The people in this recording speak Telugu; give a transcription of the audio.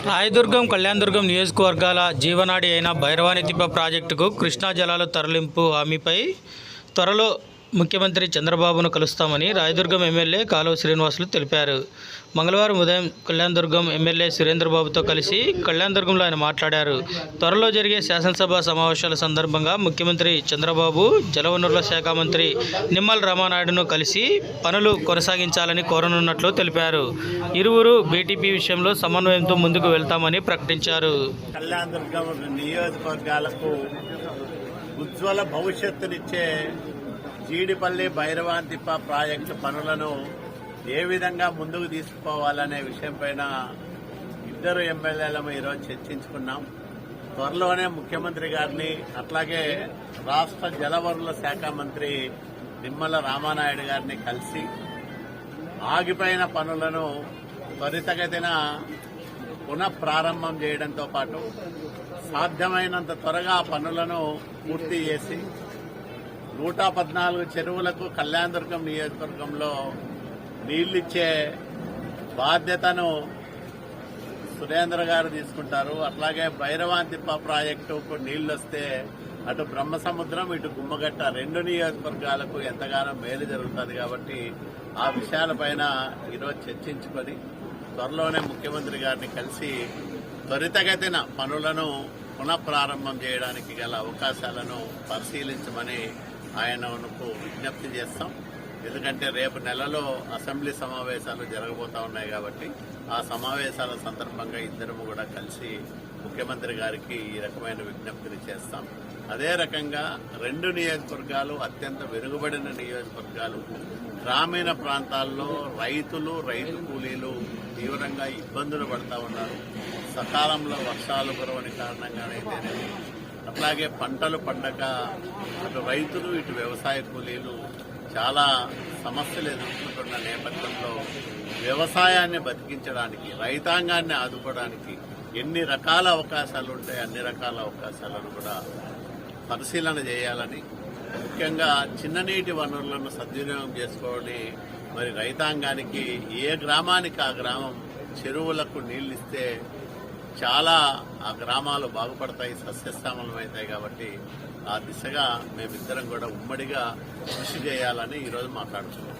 రాయదుర్గం కళ్యాణదుర్గం నియోజకవర్గాల జీవనాడి అయిన భైరవాణి తిప్ప ప్రాజెక్టుకు కృష్ణా జలాల తరలింపు హామీపై త్వరలో ముఖ్యమంత్రి చంద్రబాబును కలుస్తామని రాయదుర్గం ఎమ్మెల్యే కాలువ శ్రీనివాసులు తెలిపారు. మంగళవారం ఉదయం కళ్యాణదుర్గం ఎమ్మెల్యే సురేంద్రబాబుతో కలిసి కళ్యాణదుర్గంలో ఆయన మాట్లాడారు. త్వరలో జరిగే శాసనసభ సమావేశాల సందర్భంగా ముఖ్యమంత్రి చంద్రబాబు జలవనరుల శాఖ మంత్రి నిమ్మల రామానాయుడును కలిసి పనులు కొనసాగించాలని కోరనున్నట్లు తెలిపారు. ఇరువురు బీటీపీ విషయంలో సమన్వయంతో ముందుకు వెళ్తామని ప్రకటించారు. నియోజకవర్గాలకు ఉజ్వల భవిష్యత్తునిచ్చే జీడిపల్లి భైరవాంతిప్ప ప్రాజెక్టు పనులను ఏ విధంగా ముందుకు తీసుకుపోవాలనే విషయంపైన ఇద్దరు ఎమ్మెల్యేలము ఈరోజు చర్చించుకున్నాం. త్వరలోనే ముఖ్యమంత్రి గారిని అట్లాగే రాష్ట్ర జలవనరుల శాఖ మంత్రి నిమ్మల రామానాయుడు గారిని కలిసి ఆగిపోయిన పనులను త్వరితగతిన పునః ప్రారంభం చేయడంతో పాటు సాధ్యమైనంత త్వరగా ఆ పనులను పూర్తి చేసి నూట పద్నాలుగు చెరువులకు కళ్యాణదుర్గం నియోజకవర్గంలో నీళ్ళిచ్చే బాధ్యతను సురేంద్ర గారు తీసుకుంటారు. అట్లాగే భైరవాంతిప్ప ప్రాజెక్టుకు నీళ్ళు వస్తే అటు బ్రహ్మసముద్రం ఇటు గుమ్మగట్ట రెండు నియోజకవర్గాలకు ఎంతగానో మేలు జరుగుతుంది కాబట్టి ఆ విషయాలపైన ఈరోజు చర్చించుకొని త్వరలోనే ముఖ్యమంత్రి గారిని కలిసి త్వరితగతిన పనులను పునఃప్రారంభం చేయడానికి గల అవకాశాలను పరిశీలించమని ఆయనకు విజ్ఞప్తి చేస్తాం. ఎందుకంటే రేపు నెలలో అసెంబ్లీ సమావేశాలు జరగబోతా ఉన్నాయి కాబట్టి ఆ సమావేశాల సందర్భంగా ఇద్దరము కూడా కలిసి ముఖ్యమంత్రి గారికి ఈ రకమైన విజ్ఞప్తిని చేస్తాం. అదే రకంగా రెండు నియోజకవర్గాలు అత్యంత వెనుకబడిన నియోజకవర్గాలు గ్రామీణ ప్రాంతాల్లో రైతులు రైతు కూలీలు తీవ్రంగా ఇబ్బందులు పడతా ఉన్నారు. సకాలంలో వర్షాలు కురవని కారణంగానైతేనేమి అట్లాగే పంటలు పండక అటు రైతులు ఇటు వ్యవసాయ కూలీలు చాలా సమస్యలు ఎదుర్కొంటున్న నేపథ్యంలో వ్యవసాయాన్ని బతికించడానికి రైతాంగాన్ని ఆదుకోవడానికి ఎన్ని రకాల అవకాశాలు ఉంటాయి అన్ని రకాల అవకాశాలను కూడా పరిశీలన చేయాలని ముఖ్యంగా చిన్ననీటి వనరులను సద్వినియోగం చేసుకొని మరి రైతాంగానికి ఏ గ్రామానికి ఆ గ్రామం చెరువులకు నీళ్ళు ఇస్తే చాలా ఆ గ్రామాలు బాగుపడతాయి సస్యశ్యామలమవుతాయి కాబట్టి ఆ దిశగా మేమిద్దరం కూడా ఉమ్మడిగా కృషి చేయాలని ఈరోజు మాట్లాడుతున్నాం.